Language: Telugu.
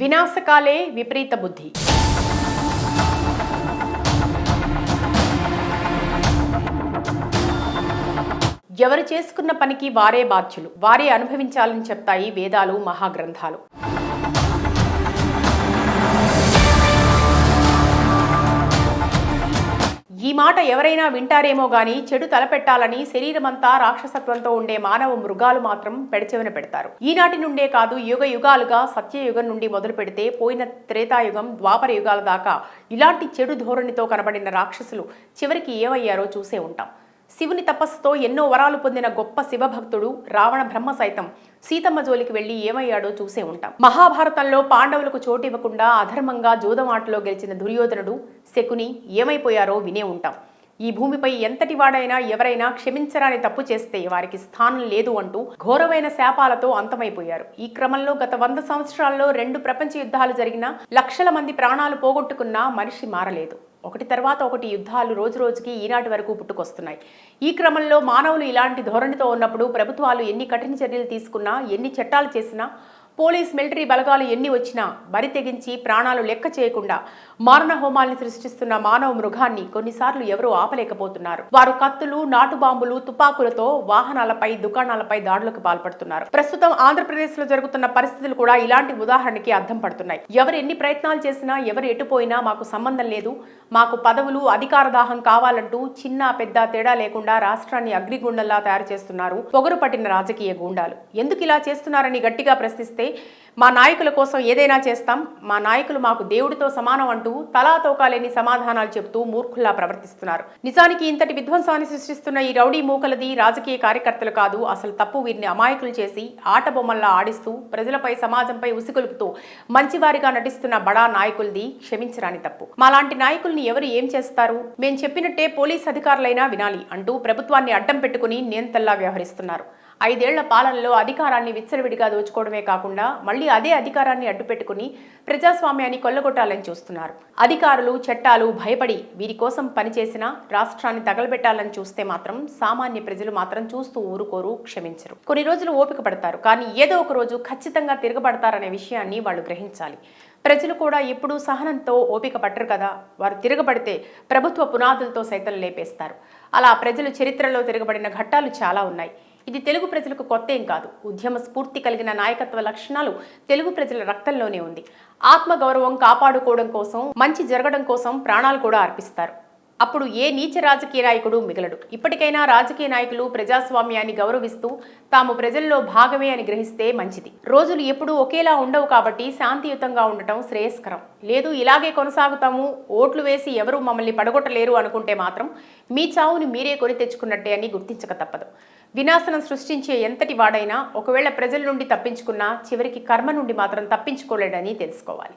వినాశకాలే విపరీత బుద్ధి. ఎవరు చేసుకున్న పనికి వారే బాధ్యులు వారే అనుభవించాలని చెప్తాయి వేదాలు మహాగ్రంథాలు. మాట ఎవరైనా వింటారేమో గాని చెడు తలపెట్టాలని శరీరమంతా రాక్షసత్వంతో ఉండే మానవ మృగాలు మాత్రం పెడచెవిన పెడతారు. ఈనాటి నుండే కాదు యుగ యుగాలుగా సత్యయుగం నుండి మొదలు పెడితే పోయిన త్రేతాయుగం ద్వాపర యుగాల దాకా ఇలాంటి చెడు ధోరణితో కనబడిన రాక్షసులు చివరికి ఏమయ్యారో చూసే ఉంటాం. శివుని తపస్సుతో ఎన్నో వరాలు పొందిన గొప్ప శివభక్తుడు రావణ బ్రహ్మ సైతం. సీతమ్మ జోలికి వెళ్ళి ఏమయ్యాడో చూసే ఉంటాం. మహాభారతంలో పాండవులకు చోటు ఇవ్వకుండా అధర్మంగా జూదమాటలో గెలిచిన దుర్యోధనుడు శకుని ఏమైపోయారో వినే ఉంటాం. ఈ భూమిపై ఎంతటి వాడైనా ఎవరైనా క్షమించరాని తప్పు చేస్తే వారికి స్థానం లేదు అంటూ ఘోరమైన శాపాలతో అంతమైపోయారు. ఈ క్రమంలో గత వంద సంవత్సరాల్లో రెండు ప్రపంచ యుద్ధాలు జరిగిన లక్షల మంది ప్రాణాలు పోగొట్టుకున్నా మనిషి మారలేదు. ఒకటి తర్వాత ఒకటి యుద్ధాలు రోజు రోజుకి ఈనాటి వరకు పుట్టుకొస్తున్నాయి. ఈ క్రమంలో మానవులు ఇలాంటి ధోరణితో ఉన్నప్పుడు ప్రభుత్వాలు ఎన్ని కఠిన చర్యలు తీసుకున్నా ఎన్ని చట్టాలు చేసినా పోలీస్ మిలిటరీ బలగాలు ఎన్ని వచ్చినా బరి తెగించి ప్రాణాలు లెక్క చేయకుండా మారణ హోమాల్ని సృష్టిస్తున్న మానవ మృగాన్ని కొన్నిసార్లు ఎవరూ ఆపలేకపోతున్నారు. వారు కత్తులు నాటు బాంబులు తుపాకులతో వాహనాలపై దుకాణాలపై దాడులకు పాల్పడుతున్నారు. ప్రస్తుతం ఆంధ్రప్రదేశ్లో జరుగుతున్న పరిస్థితులు కూడా ఇలాంటి ఉదాహరణకి అర్థం పడుతున్నాయి. ఎవరు ఎన్ని ప్రయత్నాలు చేసినా ఎవరు ఎటుపోయినా మాకు సంబంధం లేదు. మాకు పదవులు అధికార దాహం కావాలంటూ చిన్న పెద్ద తేడా లేకుండా రాష్ట్రాన్ని అగ్నిగుండంలా తయారు చేస్తున్నారు పొగరు పట్టిన రాజకీయ గూండాలు. ఎందుకు ఇలా చేస్తున్నారని గట్టిగా ప్రశ్నిస్తే way మా నాయకుల కోసం ఏదైనా చేస్తాం మా నాయకులు మాకు దేవుడితో సమానం అంటూ తలా తోకాలేని సమాధానాలు చెబుతూ మూర్ఖుల్లా ప్రవర్తిస్తున్నారు. నిజానికి ఇంతటి విధ్వంసాన్ని సృష్టిస్తున్న ఈ రౌడీ మూకలది రాజకీయ కార్యకర్తలు కాదు అసలు తప్పు వీరిని అమాయకులు చేసి ఆట బొమ్మల్లా ఆడిస్తూ ప్రజలపై సమాజంపై ఉసిగొలుపుతూ మంచివారిగా నటిస్తున్న బడా నాయకులది క్షమించరాని తప్పు. మాలాంటి నాయకుల్ని ఎవరు ఏం చేస్తారు? మేం చెప్పినట్టే పోలీస్ అధికారులైనా వినాలి అంటూ ప్రభుత్వాన్ని అడ్డం పెట్టుకుని నియంతల్లా వ్యవహరిస్తున్నారు. ఐదేళ్ళ పాలనలో అధికారాన్ని విచ్చలవిడిగా దోచుకోవడమే కాకుండా మళ్ళీ అదే అధికారాన్ని అడ్డుపెట్టుకుని ప్రజాస్వామ్యాన్ని కొల్లగొట్టాలని చూస్తున్నారు. అధికారులు చట్టాలు భయపడి వీరి కోసం పనిచేసిన రాష్ట్రాన్ని తగలబెట్టాలని చూస్తే మాత్రం సామాన్య ప్రజలు మాత్రం చూస్తూ ఊరుకోరు క్షమించరు. కొన్ని రోజులు ఓపిక పడతారు. కానీ ఏదో ఒక రోజు ఖచ్చితంగా తిరగబడతారనే విషయాన్ని వాళ్ళు గ్రహించాలి. ప్రజలు కూడా ఎప్పుడూ సహనంతో ఓపిక పట్టరు కదా. వారు తిరగబడితే ప్రభుత్వ పునాదులతో సైతం లేపేస్తారు. అలా ప్రజలు చరిత్రలో తిరగబడిన ఘట్టాలు చాలా ఉన్నాయి. ఇది తెలుగు ప్రజలకు కొత్త ఏం కాదు. ఉద్యమ స్ఫూర్తి కలిగిన నాయకత్వ లక్షణాలు తెలుగు ప్రజల రక్తంలోనే ఉంది. ఆత్మగౌరవం కాపాడుకోవడం కోసం మంచి జరగడం కోసం ప్రాణాలు కూడా అర్పిస్తారు. అప్పుడు ఏ నీచ రాజకీయ నాయకుడు మిగలడు. ఇప్పటికైనా రాజకీయ నాయకులు ప్రజాస్వామ్యాన్ని గౌరవిస్తూ తాము ప్రజల్లో భాగమే అని గ్రహిస్తే మంచిది. రోజులు ఎప్పుడూ ఒకేలా ఉండవు కాబట్టి శాంతియుతంగా ఉండటం శ్రేయస్కరం. లేదు ఇలాగే కొనసాగుతాము ఓట్లు వేసి ఎవరు మమ్మల్ని పడగొట్టలేరు అనుకుంటే మాత్రం మీ చావుని మీరే కొని తెచ్చుకున్నట్టే అని గుర్తించక తప్పదు. వినాశనం సృష్టించే ఎంతటి వాడైనా ఒకవేళ ప్రజల నుండి తప్పించుకున్నా చివరికి కర్మ నుండి మాత్రం తప్పించుకోలేడని తెలుసుకోవాలి.